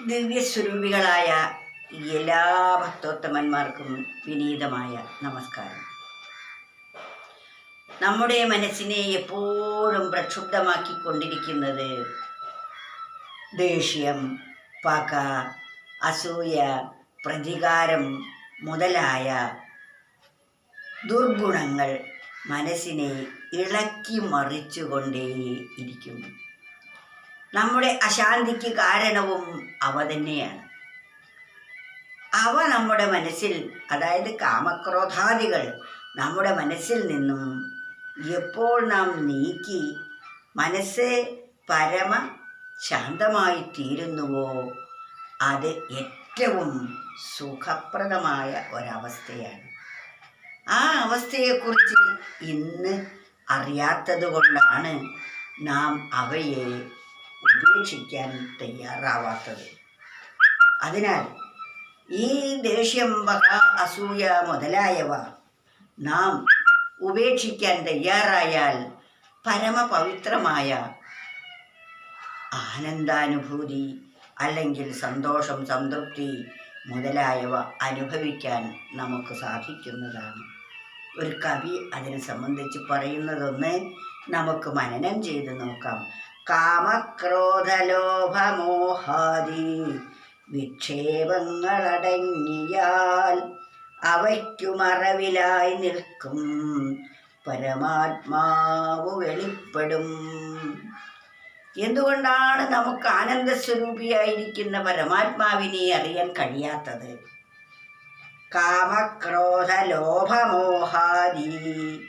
ദിവ്യസ്വരൂപികളായ എല്ലാ ഭക്തോത്തമന്മാർക്കും വിനീതമായ നമസ്കാരം. നമ്മുടെ മനസ്സിനെ എപ്പോഴും പ്രക്ഷുബ്ധമാക്കിക്കൊണ്ടിരിക്കുന്നത് ദേഷ്യം പക അസൂയ പ്രതികാരം മുതലായ ദുർഗുണങ്ങൾ മനസ്സിനെ ഇളക്കി മറിച്ചുകൊണ്ടേ ഇരിക്കുന്നു നമ്മുടെ അശാന്തിക്ക് കാരണവും അവ തന്നെയാണ്. അവ നമ്മുടെ മനസ്സിൽ അതായത് കാമക്രോധാദികൾ നമ്മുടെ മനസ്സിൽ നിന്നും എപ്പോൾ നാം നീക്കി മനസ്സ് പരമ ശാന്തമായി തീരുന്നുവോ അത് ഏറ്റവും സുഖപ്രദമായ ഒരവസ്ഥയാണ്. ആ അവസ്ഥയെക്കുറിച്ച് ഇന്ന് അറിയാത്തത് കൊണ്ടാണ് നാം അവയെ ഉപേക്ഷിക്കാൻ തയ്യാറാവാത്തത്. അതിനാൽ ഈ ദേഷ്യം വക അസൂയ മുതലായവ നാം ഉപേക്ഷിക്കാൻ തയ്യാറായാൽ പരമപവിത്രമായ ആനന്ദാനുഭൂതി അല്ലെങ്കിൽ സന്തോഷം സംതൃപ്തി മുതലായവ അനുഭവിക്കാൻ നമുക്ക് സാധിക്കുന്നതാണ്. ഒരു കവി അതിനെ സംബന്ധിച്ച് പറയുന്നതൊന്ന് നമുക്ക് മനനം ചെയ്ത് നോക്കാം. കാമക്രോധലോഭമോഹാദി. വിക്ഷേപങ്ങളടങ്ങിയാൽ അവയ്ക്കു മറവിലായി നിൽക്കും. പരമാത്മാവ് വെളിപ്പെടും. എന്തുകൊണ്ടാണ് നമുക്ക് ആനന്ദ ആനന്ദസ്വരൂപിയായിരിക്കുന്ന പരമാത്മാവിനെ അറിയാൻ കഴിയാത്തത്? കാമക്രോധ ലോഭമോഹാദി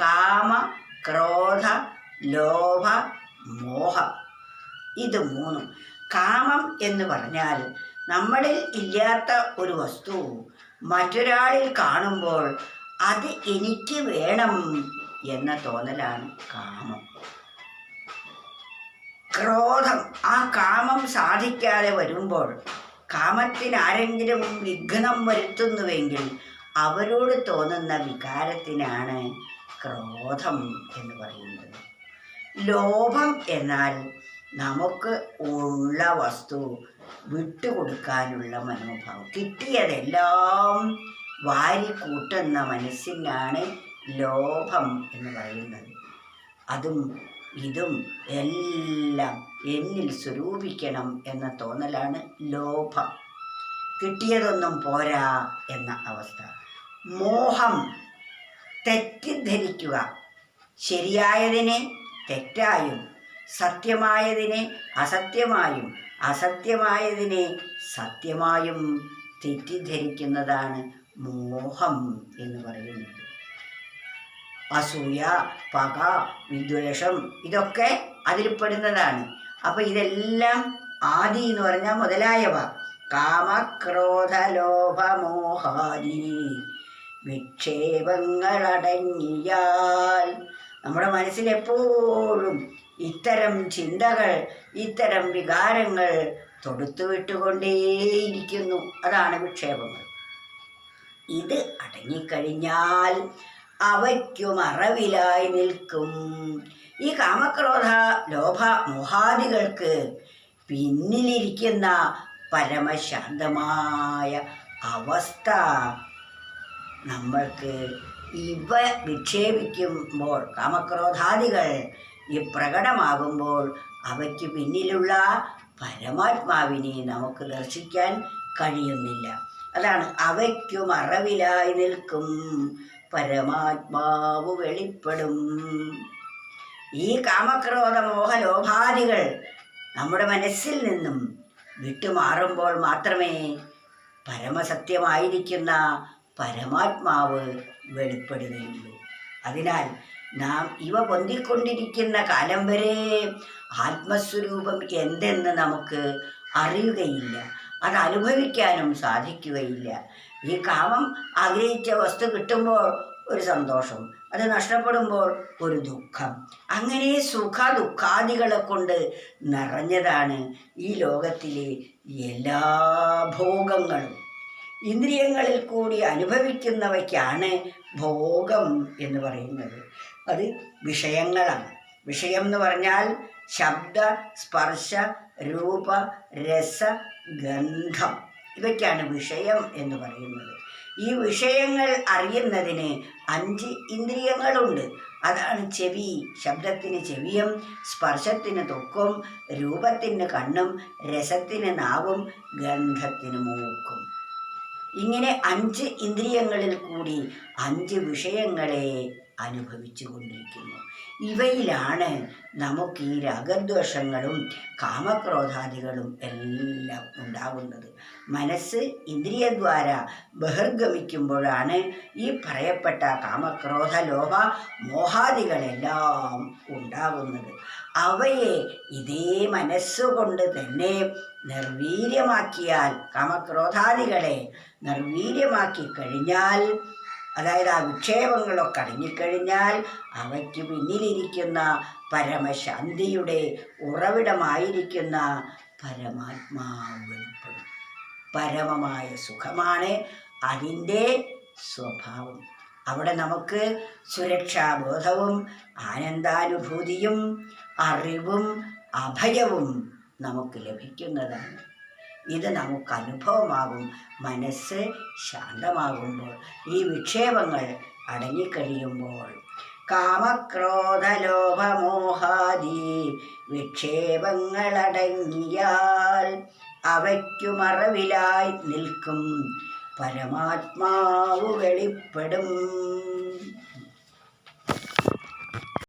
കാമ ക്രോധ ലോഭ മോഹം. ഇത് മൂന്നും കാമം എന്ന് പറഞ്ഞാൽ നമ്മളിൽ ഇല്ലാത്ത ഒരു വസ്തു മറ്റൊരാളിൽ കാണുമ്പോൾ അത് എനിക്ക് വേണം എന്ന തോന്നലാണ് കാമം. ക്രോധം. ആ കാമം സാധിക്കാതെ വരുമ്പോൾ കാമത്തിന് ആരെങ്കിലും വിഘ്നം വരുത്തുന്നുവെങ്കിൽ അവരോട് തോന്നുന്ന വികാരത്തിനാണ് ക്രോധം എന്ന് പറയുന്നത്. ലോഭം എന്നാൽ നമുക്ക് ഉള്ള വസ്തു വിട്ടുകൊടുക്കാനുള്ള മനോഭാവം. കിട്ടിയതെല്ലാം വാരി കൂട്ടുന്ന മനസ്സിനാണ് ലോഭം എന്ന് പറയുന്നത്. അതും ഇതും എല്ലാം എന്നിൽ സ്വരൂപിക്കണം എന്ന തോന്നലാണ് ലോഭം. കിട്ടിയതൊന്നും പോരാ എന്ന അവസ്ഥ. മോഹം തെറ്റിദ്ധരിക്കുക. ശരിയായതിനെ തെറ്റായും സത്യമായതിനെ അസത്യമായും അസത്യമായതിനെ സത്യമായും തെറ്റിദ്ധരിക്കുന്നതാണ് മോഹം എന്ന് പറയുന്നത്. അസൂയ പക വിദ്വേഷം ഇതൊക്കെ അതിൽപ്പെടുന്നതാണ്. അപ്പം ഇതെല്ലാം ആദി എന്ന് പറഞ്ഞാൽ മുതലായവ. കാമക്രോധ ലോഭമോഹാദി വിക്ഷേപങ്ങളടങ്ങിയാൽ നമ്മുടെ മനസ്സിൽ എപ്പോഴും ഇത്തരം ചിന്തകൾ ഇത്തരം വികാരങ്ങൾ തൊടുത്തു വിട്ടുകൊണ്ടേയിരിക്കുന്നു അതാണ് വിക്ഷേപങ്ങൾ. ഇത് അടങ്ങിക്കഴിഞ്ഞാൽ അവയ്ക്കു മറവിലായി നിൽക്കും. ഈ കാമക്രോധ ലോഭ മോഹാദികൾക്ക് പിന്നിലിരിക്കുന്ന പരമശാന്തമായ അവസ്ഥ നമ്മൾക്ക് ഇവ വിക്ഷേപിക്കുമ്പോൾ കാമക്രോധാദികൾ പ്രകടമാകുമ്പോൾ അവയ്ക്ക് പിന്നിലുള്ള പരമാത്മാവിനെ നമുക്ക് ദർശിക്കാൻ കഴിയുന്നില്ല. അതാണ് അവയ്ക്കു മറവിലായി നിൽക്കും. പരമാത്മാവ് വെളിപ്പെടും. ഈ കാമക്രോധ മോഹലോഭാദികൾ നമ്മുടെ മനസ്സിൽ നിന്നും വിട്ടുമാറുമ്പോൾ മാത്രമേ പരമസത്യമായിരിക്കുന്ന പരമാത്മാവ് വെളിപ്പെടുകയുള്ളൂ. അതിനാൽ നാം ഇവ പൊന്തിക്കൊണ്ടിരിക്കുന്ന കാലം വരെ ആത്മസ്വരൂപം എന്തെന്ന് നമുക്ക് അറിയുകയില്ല. അത് അനുഭവിക്കാനും സാധിക്കുകയില്ല. ഈ കാമം ആഗ്രഹിച്ച വസ്തു കിട്ടുമ്പോൾ ഒരു സന്തോഷം അത് നഷ്ടപ്പെടുമ്പോൾ ഒരു ദുഃഖം. അങ്ങനെ സുഖ ദുഃഖാദികളെ കൊണ്ട് നിറഞ്ഞതാണ് ഈ ലോകത്തിലെ എല്ലാ ഭോഗങ്ങളും. ഇന്ദ്രിയങ്ങളിൽ കൂടി അനുഭവിക്കുന്നവയ്ക്കാണ് ഭോഗം എന്ന് പറയുന്നത്. അത് വിഷയങ്ങളാണ്. വിഷയം എന്ന് പറഞ്ഞാൽ ശബ്ദ സ്പർശ രൂപ രസ ഗന്ധം. ഇവയ്ക്കാണ് വിഷയം എന്ന് പറയുന്നത്. ഈ വിഷയങ്ങൾ അറിയുന്നതിന് അഞ്ച് ഇന്ദ്രിയങ്ങളുണ്ട്. അതാണ് ചെവി. ശബ്ദത്തിന് ചെവിയും സ്പർശത്തിന് തൊക്കും രൂപത്തിന് കണ്ണും രസത്തിന് നാവും ഗന്ധത്തിന് മൂക്കും. ഇങ്ങനെ അഞ്ച് ഇന്ദ്രിയങ്ങളിൽ കൂടി അഞ്ച് വിഷയങ്ങളെ അനുഭവിച്ചു കൊണ്ടിരിക്കുന്നു ഇവയിലാണ് നമുക്ക് ഈ രാഗദ്വേഷങ്ങളും കാമക്രോധാദികളും എല്ലാം ഉണ്ടാകുന്നത്. മനസ്സ് ഇന്ദ്രിയദ്വാര ബഹിർഗമിക്കുമ്പോഴാണ് ഈ പറയപ്പെട്ട കാമക്രോധ ലോഭ മോഹാദികളെല്ലാം ഉണ്ടാകുന്നത്. അവയെ ഇതേ മനസ്സുകൊണ്ട് തന്നെ നിർവീര്യമാക്കിയാൽ കാമക്രോധാദികളെ നിർവീര്യമാക്കി കഴിഞ്ഞാൽ അതായത് ആ വിക്ഷേപങ്ങളൊക്കെ അടങ്ങിക്കഴിഞ്ഞാൽ അവയ്ക്ക് പിന്നിലിരിക്കുന്ന പരമശാന്തിയുടെ ഉറവിടമായിരിക്കുന്ന പരമാത്മാവ് വെളിപ്പെടും. പരമമായ സുഖമാണ് അതിന്റെ സ്വഭാവം. അവിടെ നമുക്ക് സുരക്ഷാബോധവും ആനന്ദാനുഭൂതിയും അറിവും അഭയവും നമുക്ക് ലഭിക്കുന്നതാണ്. ഇത് നമുക്ക് അനുഭവമാകും മനസ്സ് ശാന്തമാകുമ്പോൾ ഈ വിക്ഷേപങ്ങൾ അടങ്ങിക്കഴിയുമ്പോൾ. കാമക്രോധലോഭമോഹാദി വിക്ഷേപങ്ങളടങ്ങിയാൽ അവയ്ക്കു മറവിലായി നിൽക്കും. പരമാത്മാവ് വെളിപ്പെടും.